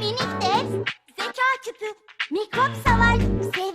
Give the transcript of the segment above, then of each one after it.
Minik dev, zeka küpü, mikrop savar, sevgi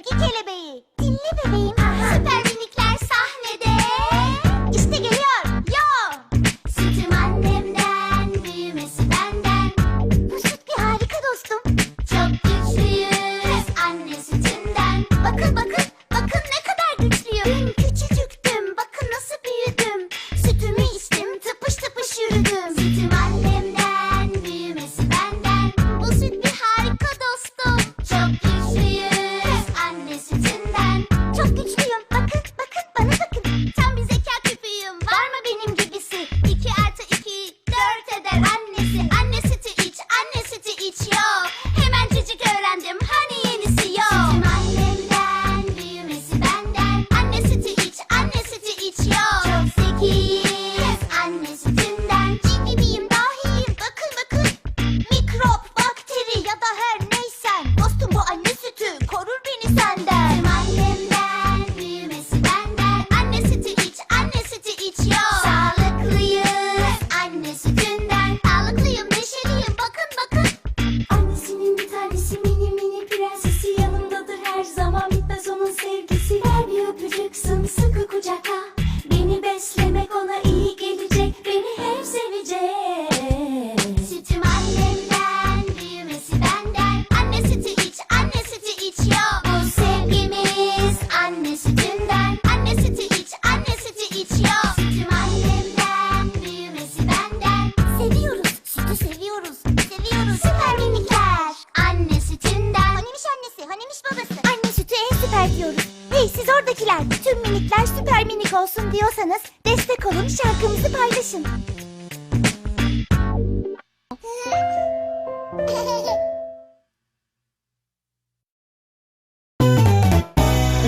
tüm minikler süper minik olsun diyorsanız destek olun, şarkımızı paylaşın.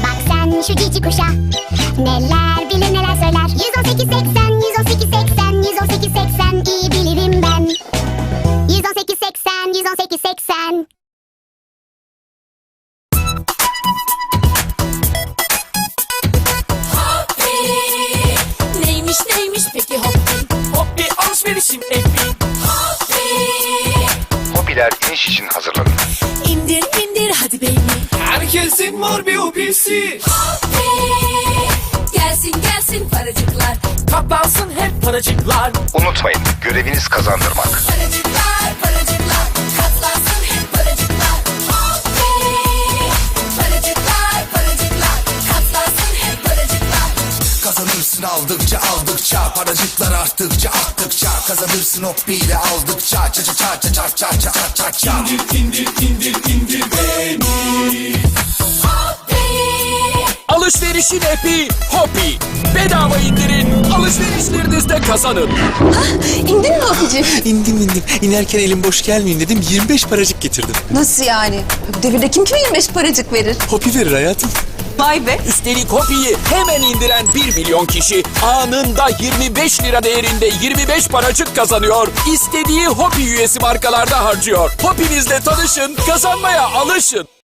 Bak sen şu cici kuşa Neler bilir neler söyler. 118 80 118 80 118 80 iyi bilirim ben. 118 80 118 80 epi Hoppi Hobiler iniş için hazırlanın. İndir indir hadi beni Herkesin var bir hobisi Gelsin gelsin paracıklar. Katlansın hep paracıklar. Unutmayın, göreviniz kazandırmak. Paracıklar paracıklar aldıkça aldıkça Paracıklar arttıkça arttıkça Kazanırsın hop bile aldıkça Ça ça ça ça ça ça ça ça ça İndir indir indir indir beni Alışverişin epi Hopi Bedava indirin Alışverişlerinizde kazanın İndin mi abici? İndim indim. İnerken elim boş gelmeyeyim dedim 25 paracık getirdim. Nasıl yani? Bu devirde kim kime 25 paracık verir? Hopi verir hayatım. Vay be. Üstelik Hopi'yi hemen indiren 1 milyon kişi anında 25 lira değerinde 25 paracık kazanıyor. İstediği Hopi üyesi markalarda harcıyor. Hopi'nizle tanışın, kazanmaya alışın.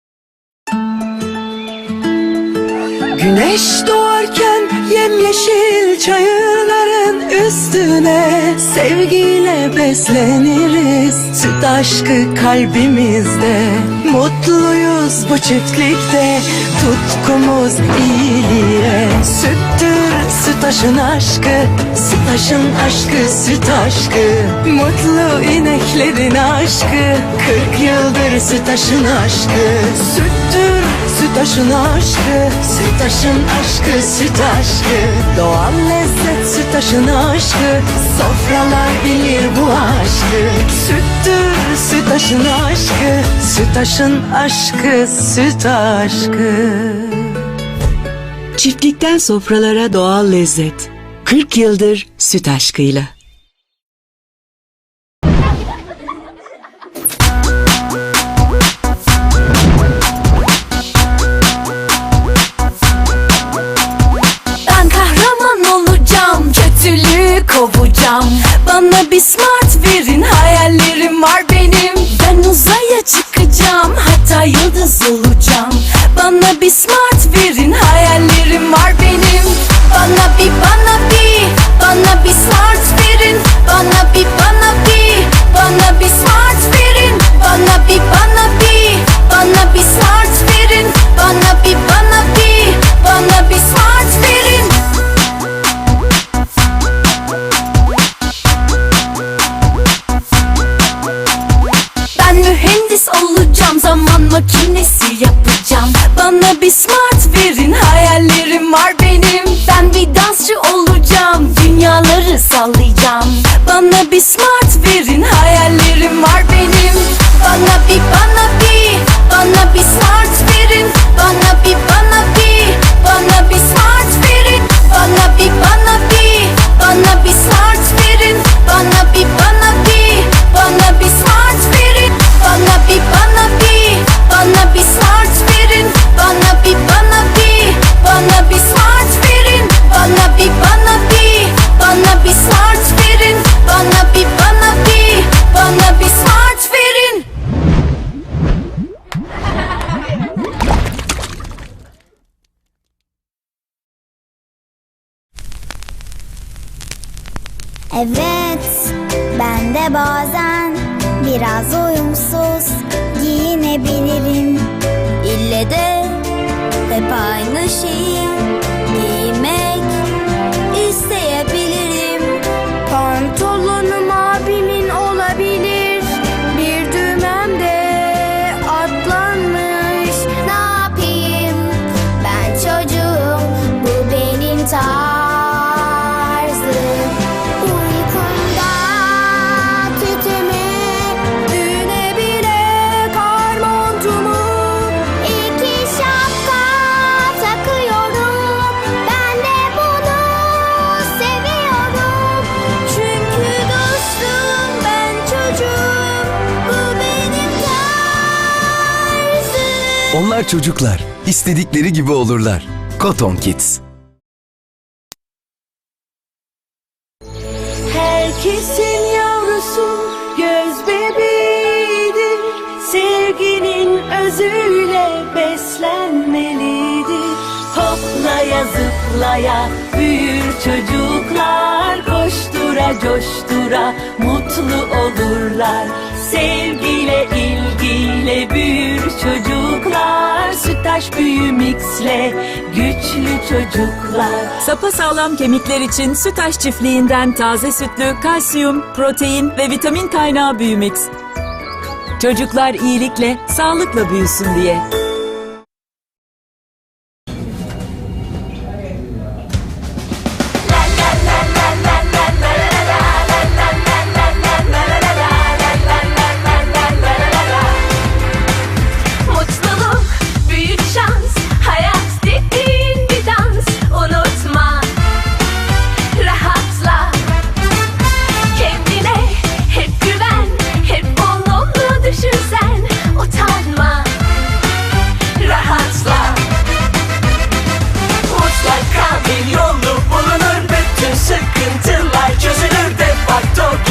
Güneş doğarken yemyeşil çayırların üstüne Sevgiyle besleniriz. Süt aşkı kalbimizde Mutluyuz bu çiftlikte. Tutkumuz iyiliğe Süttür sütaşın aşkı sütaşın aşkı süt aşkı. Mutlu ineklerin aşkı 40 yıldır sütaşın aşkı. Süttür Sütaşın aşkı, sütaşın aşkı, süt aşkı Doğal lezzet sütaşın aşkı Sofralar bilir bu aşkı. Süttür sütaşın aşkı Sütaşın aşkı, süt aşkı Çiftlikten sofralara doğal lezzet. 40 yıldır süt aşkıyla Evet, ben de bazen biraz uyumsuz giyinebilirim. İlle de hep aynı şeyi Onlar çocuklar. İstedikleri gibi olurlar. Cotton Kids. Herkesin yavrusu göz bebeğidir. Sevginin özüyle beslenmelidir. Hoplaya zıplaya büyür çocuklar. Koştura coştura mutlu olurlar. Sevgiyle, ilgiyle büyür çocuklar Sütaş Büyü Mix'le güçlü çocuklar Sapa sağlam kemikler için Sütaş çiftliğinden taze sütlü kalsiyum, protein ve vitamin kaynağı Büyümix. Çocuklar iyilikle, sağlıkla büyüsün diye.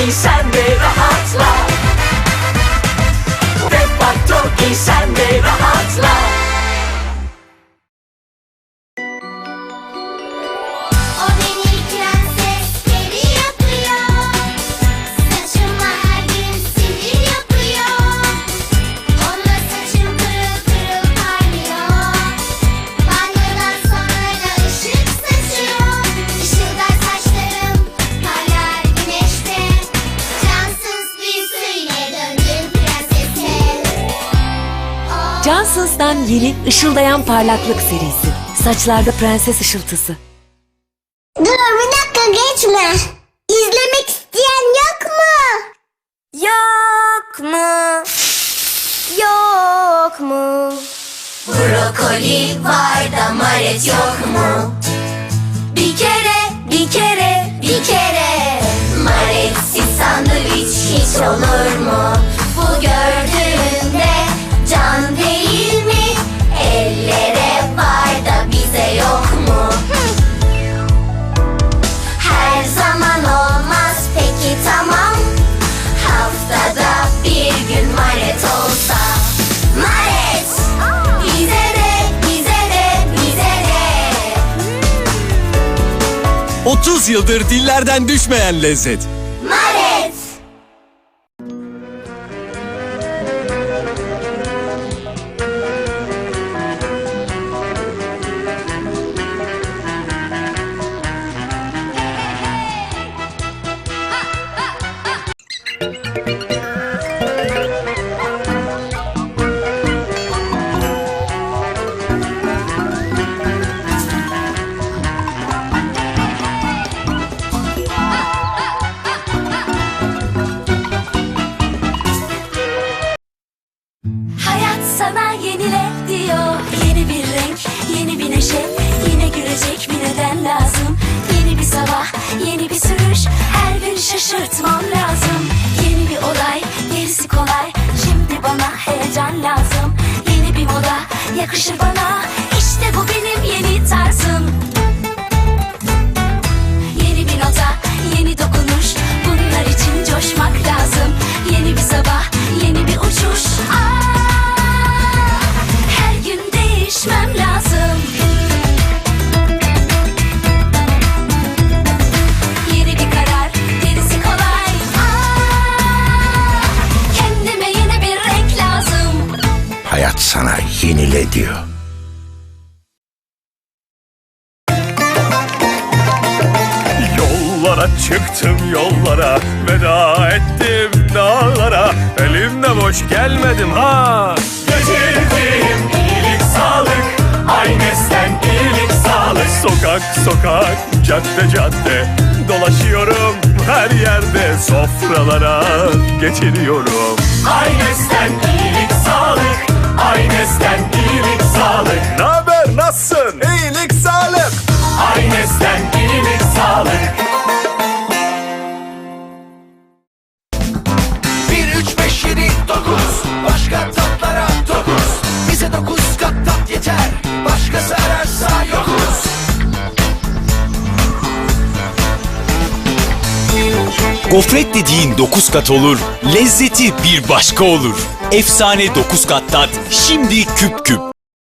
你闪 yeni Işıldayan Parlaklık serisi. Saçlarda prenses ışıltısı. Dur bir dakika geçme. İzlemek isteyen yok mu? Yok mu? Yok mu? Brokoli var da maret yok mu? Bir kere, bir kere, bir kere Maretsiz sandviç hiç olur mu? 30 yıldır dillerden düşmeyen lezzet. Mares. Yakışır bana sana yenile diyor. Yollara çıktım yollara Veda ettim dağlara. Elimde boş gelmedim ha. Getirdim iyilik sağlık. Aynes'ten iyilik sağlık. Sokak sokak cadde cadde. Dolaşıyorum her yerde Sofralara. Getiriyorum Aynes'ten iyilik sağlık Aynes'ten iyilik sağlık. Ne haber nasılsın? İyilik sağlık. Aynes'ten iyilik sağlık Gofret dediğin 9 kat olur, lezzeti bir başka olur. Efsane 9 kat tat, şimdi küp küp.